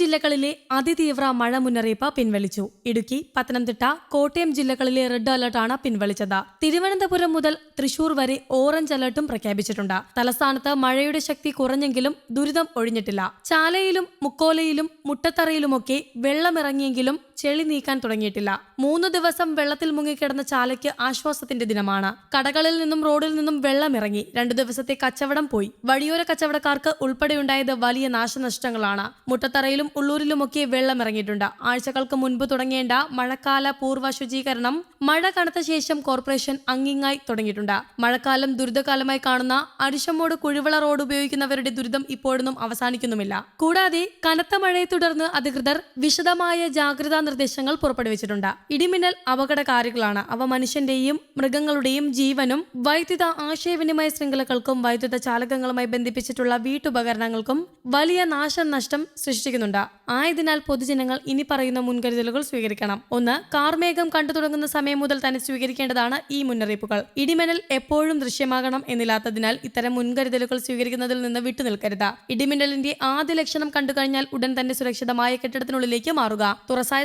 ജില്ലകളിലെ അതിതീവ്ര മഴ മുന്നറിയിപ്പ് പിൻവലിച്ചു. ഇടുക്കി പത്തനംതിട്ട കോട്ടയം ജില്ലകളിലെ റെഡ് അലർട്ടാണ് പിൻവലിച്ചത്. തിരുവനന്തപുരം മുതൽ തൃശൂർ വരെ ഓറഞ്ച് അലർട്ടും പ്രഖ്യാപിച്ചിട്ടുണ്ട്. തലസ്ഥാനത്ത് മഴയുടെ ശക്തി കുറഞ്ഞെങ്കിലും ദുരിതം ഒഴിഞ്ഞിട്ടില്ല. ചാലയിലും മുക്കോലയിലും മുട്ടത്തറയിലുമൊക്കെ വെള്ളമിറങ്ങിയെങ്കിലും ചെളി നീക്കാൻ തുടങ്ങിയിട്ടില്ല. മൂന്ന് ദിവസം വെള്ളത്തിൽ മുങ്ങിക്കിടന്ന ചാലയ്ക്ക് ആശ്വാസത്തിന്റെ ദിനമാണ്. കടകളിൽ നിന്നും റോഡിൽ നിന്നും വെള്ളം ഇറങ്ങി രണ്ടു ദിവസത്തെ കച്ചവടം പോയി. വഴിയോര കച്ചവടക്കാർക്ക് ഉൾപ്പെടെയുണ്ടായത് വലിയ നാശനഷ്ടങ്ങളാണ്. മുട്ടത്തറയിലും ഉള്ളൂരിലുമൊക്കെ വെള്ളം ഇറങ്ങിയിട്ടുണ്ട് ആഴ്ചകൾക്ക് മുൻപ് തുടങ്ങേണ്ട മഴക്കാല പൂർവ ശുചീകരണം മഴ കനത്ത ശേഷം കോർപ്പറേഷൻ അങ്ങിങ്ങായി തുടങ്ങിയിട്ടുണ്ട്. മഴക്കാലം ദുരിതകാലമായി കാണുന്ന അരിശമ്മോട് കുഴിവള റോഡ് ഉപയോഗിക്കുന്നവരുടെ ദുരിതം ഇപ്പോഴൊന്നും അവസാനിക്കുന്നുമില്ല. കൂടാതെ കനത്ത മഴയെ തുടർന്ന് അധികൃതർ വിശദമായ ജാഗ്രതാ നിർദ്ദേശങ്ങൾ പുറപ്പെടുവിച്ചിട്ടുണ്ട്. ഇടിമിന്നൽ അപകടകാരികളാണ്. അവ മനുഷ്യന്റെയും മൃഗങ്ങളുടെയും ജീവനും വൈദ്യുത ആശയവിനിമയ ശൃംഖലകൾക്കും വൈദ്യുത ചാലകങ്ങളുമായി ബന്ധിപ്പിച്ചിട്ടുള്ള വീട്ടുപകരണങ്ങൾക്കും വലിയ നാശനഷ്ടം സൃഷ്ടിക്കുന്നുണ്ട്. ആയതിനാൽ പൊതുജനങ്ങൾ ഇനി പറയുന്ന മുൻകരുതലുകൾ സ്വീകരിക്കണം. ഒന്ന് കാർമേഘം കണ്ടു തുടങ്ങുന്ന സമയം മുതൽ തന്നെ സ്വീകരിക്കേണ്ടതാണ് ഈ മുന്നറിയിപ്പുകൾ. ഇടിമിന്നൽ എപ്പോഴും ദൃശ്യമാകണം എന്നില്ലാത്തതിനാൽ ഇത്തരം മുൻകരുതലുകൾ സ്വീകരിക്കുന്നതിൽ നിന്ന് വിട്ടുനിൽക്കരുത്. ഇടിമിന്നലിന്റെ ആദ്യ ലക്ഷണം കണ്ടുകഴിഞ്ഞാൽ ഉടൻ തന്നെ സുരക്ഷിതമായ കെട്ടിടത്തിനുള്ളിലേക്ക് മാറുക. തുറസായ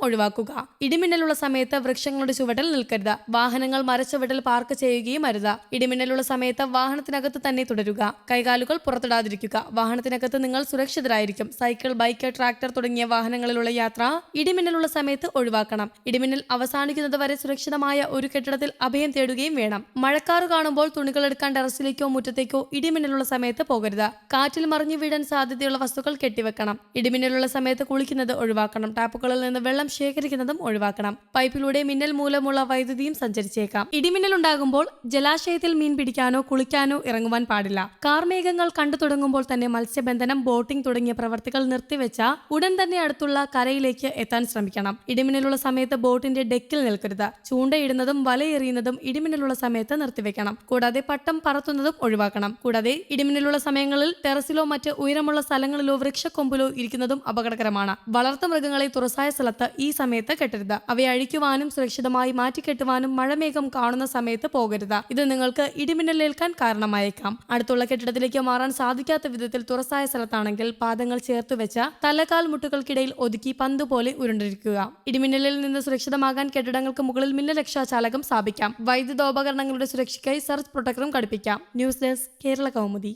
ഒഴിവാക്കുക. ഇടിമിന്നലുള്ള സമയത്ത് വൃക്ഷങ്ങളുടെ ചുവട്ടിൽ നിൽക്കരുത്. വാഹനങ്ങൾ മരച്ചുവട്ടിൽ പാർക്ക് ചെയ്യുകയും അരുത്. ഇടിമിന്നലുള്ള സമയത്ത് വാഹനത്തിനകത്ത് തന്നെ തുടരുക. കൈകാലുകൾ പുറത്തിടാതിരിക്കുക. വാഹനത്തിനകത്ത് നിങ്ങൾ സുരക്ഷിതരായിരിക്കും. സൈക്കിൾ ബൈക്ക് ട്രാക്ടർ തുടങ്ങിയ വാഹനങ്ങളിലുള്ള യാത്ര ഇടിമിന്നലുള്ള സമയത്ത് ഒഴിവാക്കണം. ഇടിമിന്നൽ അവസാനിക്കുന്നത് വരെ സുരക്ഷിതമായ ഒരു കെട്ടിടത്തിൽ അഭയം തേടുകയും വേണം. മഴക്കാറ് കാണുമ്പോൾ തുണികൾ എടുക്കാൻ ടെറസിലേക്കോ മുറ്റത്തേക്കോ ഇടിമിന്നലുള്ള സമയത്ത് പോകരുത്. കാറ്റിൽ മറിഞ്ഞു വീഴാൻ സാധ്യതയുള്ള വസ്തുക്കൾ കെട്ടിവെക്കണം. ഇടിമിന്നലുള്ള സമയത്ത് കുളിക്കുന്നത് ഒഴിവാക്കണം. ടാപ്പുകളിൽ നിന്ന് വെള്ളം ശേഖരിക്കുന്നതും ഒഴിവാക്കണം. പൈപ്പിലൂടെ മിന്നൽ മൂലമുള്ള വൈദ്യുതിയും സഞ്ചരിച്ചേക്കാം. ഇടിമിന്നൽ ഉണ്ടാകുമ്പോൾ ജലാശയത്തിൽ മീൻ പിടിക്കാനോ കുളിക്കാനോ ഇറങ്ങുവാൻ പാടില്ല. കാർമേഘങ്ങൾ കണ്ടു തുടങ്ങുമ്പോൾ തന്നെ മത്സ്യബന്ധനം ബോട്ടിംഗ് തുടങ്ങിയ പ്രവർത്തികൾ നിർത്തിവെച്ച ഉടൻ തന്നെ അടുത്തുള്ള കരയിലേക്ക് എത്താൻ ശ്രമിക്കണം. ഇടിമിന്നലുള്ള സമയത്ത് ബോട്ടിന്റെ ഡെക്കിൽ നിൽക്കരുത്. ചൂണ്ടയിടുന്നതും വലയെറിയുന്നതും ഇടിമിന്നലുള്ള സമയത്ത് നിർത്തിവെക്കണം. കൂടാതെ പട്ടം പറത്തുന്നതും ഒഴിവാക്കണം. കൂടാതെ ഇടിമിന്നലുള്ള സമയങ്ങളിൽ ടെറസിലോ മറ്റ് ഉയരമുള്ള സ്ഥലങ്ങളിലോ വൃക്ഷക്കൊമ്പിലോ ഇരിക്കുന്നതും അപകടകരമാണ്. വളർത്തു മൃഗങ്ങളെ തുറസായ സ്ഥലത്ത് ഇല്ലാത്ത ഈ സമയത്ത് കെട്ടരുത്. അവയെ അഴിക്കുവാനും സുരക്ഷിതമായി മാറ്റിക്കെട്ടുവാനും മഴമേഘം കാണുന്ന സമയത്ത് പോകരുത്. ഇത് നിങ്ങൾക്ക് ഇടിമിന്നലേൽക്കാൻ കാരണമായേക്കാം. അടുത്തുള്ള കെട്ടിടത്തിലേക്ക് മാറാൻ സാധിക്കാത്ത വിധത്തിൽ തുറസായ സ്ഥലത്താണെങ്കിൽ പാദങ്ങൾ ചേർത്ത് വെച്ച തലക്കാൽ മുട്ടുകൾക്കിടയിൽ ഒതുക്കി പന്ത് പോലെ ഉരുണ്ടിരിക്കുക. ഇടിമിന്നലിൽ നിന്ന് സുരക്ഷിതമാകാൻ കെട്ടിടങ്ങൾക്ക് മുകളിൽ മിന്നലക്ഷാചാലകം സ്ഥാപിക്കാം. വൈദ്യുതോപകരണങ്ങളുടെ സുരക്ഷയ്ക്കായി സർച്ച് പ്രൊട്ടക്ടറും ഘടിപ്പിക്കാം. News desk Kerala Kaumudi.